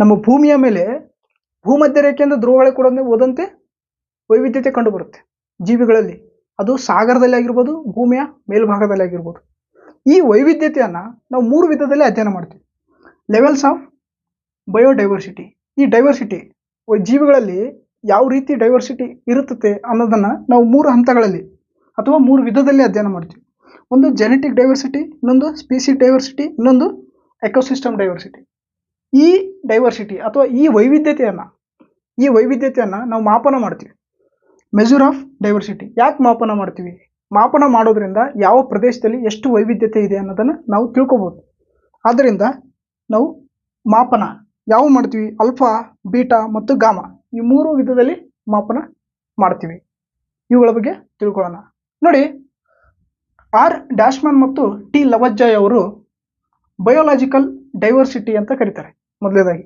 ನಮ್ಮ ಭೂಮಿಯ ಮೇಲೆ ಭೂಮಧ್ಯ ರೇಖೆಯಿಂದ ಧ್ರುವಗಳ ಕೂಡ ಹೋದಂತೆ ವೈವಿಧ್ಯತೆ ಕಂಡುಬರುತ್ತೆ. ಜೀವಿಗಳಲ್ಲಿ ಅದು ಸಾಗರದಲ್ಲಿ ಆಗಿರ್ಬೋದು, ಭೂಮಿಯ ಮೇಲ್ಭಾಗದಲ್ಲಿ ಆಗಿರ್ಬೋದು. ಈ ವೈವಿಧ್ಯತೆಯನ್ನು ನಾವು ಮೂರು ವಿಧದಲ್ಲಿ ಅಧ್ಯಯನ ಮಾಡ್ತೀವಿ. ಲೆವೆಲ್ಸ್ ಆಫ್ ಬಯೋಡೈವರ್ಸಿಟಿ ಈ ಡೈವರ್ಸಿಟಿ ಜೀವಿಗಳಲ್ಲಿ ಯಾವ ರೀತಿ ಡೈವರ್ಸಿಟಿ ಇರುತ್ತದೆ ಅನ್ನೋದನ್ನು ನಾವು ಮೂರು ಹಂತಗಳಲ್ಲಿ ಅಥವಾ ಮೂರು ವಿಧದಲ್ಲಿ ಅಧ್ಯಯನ ಮಾಡ್ತೀವಿ. ಒಂದು ಜೆನೆಟಿಕ್ ಡೈವರ್ಸಿಟಿ ಇನ್ನೊಂದು ಸ್ಪೀಸಿ ಡೈವರ್ಸಿಟಿ ಇನ್ನೊಂದು ಎಕೋಸಿಸ್ಟಮ್ ಡೈವರ್ಸಿಟಿ ಈ ಡೈವರ್ಸಿಟಿ ಅಥವಾ ಈ ವೈವಿಧ್ಯತೆಯನ್ನು ಈ ವೈವಿಧ್ಯತೆಯನ್ನು ನಾವು ಮಾಪನ ಮಾಡ್ತೀವಿ. ಮೆಜರ್ ಆಫ್ ಡೈವರ್ಸಿಟಿ ಯಾಕೆ ಮಾಪನ ಮಾಡ್ತೀವಿ? ಮಾಪನ ಮಾಡೋದ್ರಿಂದ ಯಾವ ಪ್ರದೇಶದಲ್ಲಿ ಎಷ್ಟು ವೈವಿಧ್ಯತೆ ಇದೆ ಅನ್ನೋದನ್ನು ನಾವು ತಿಳ್ಕೊಬೋದು. ಆದ್ದರಿಂದ ನಾವು ಮಾಪನ, ಯಾವ ಮಾಡ್ತೀವಿ? ಅಲ್ಫಾ ಬೀಟಾ ಮತ್ತು ಗಾಮ ಈ ಮೂರು ವಿಧದಲ್ಲಿ ಮಾಪನ ಮಾಡ್ತೀವಿ. ಇವುಗಳ ಬಗ್ಗೆ ತಿಳ್ಕೊಳ್ಳೋಣ. ನೋಡಿ ಆರ್ ಡ್ಯಾಶ್ಮನ್ ಮತ್ತು ಟಿ ಲವಜ್ಜಾಯ್ ಅವರು ಬಯೋಲಾಜಿಕಲ್ ಡೈವರ್ಸಿಟಿ ಅಂತ ಕರೀತಾರೆ. ಮೊದಲನೇದಾಗಿ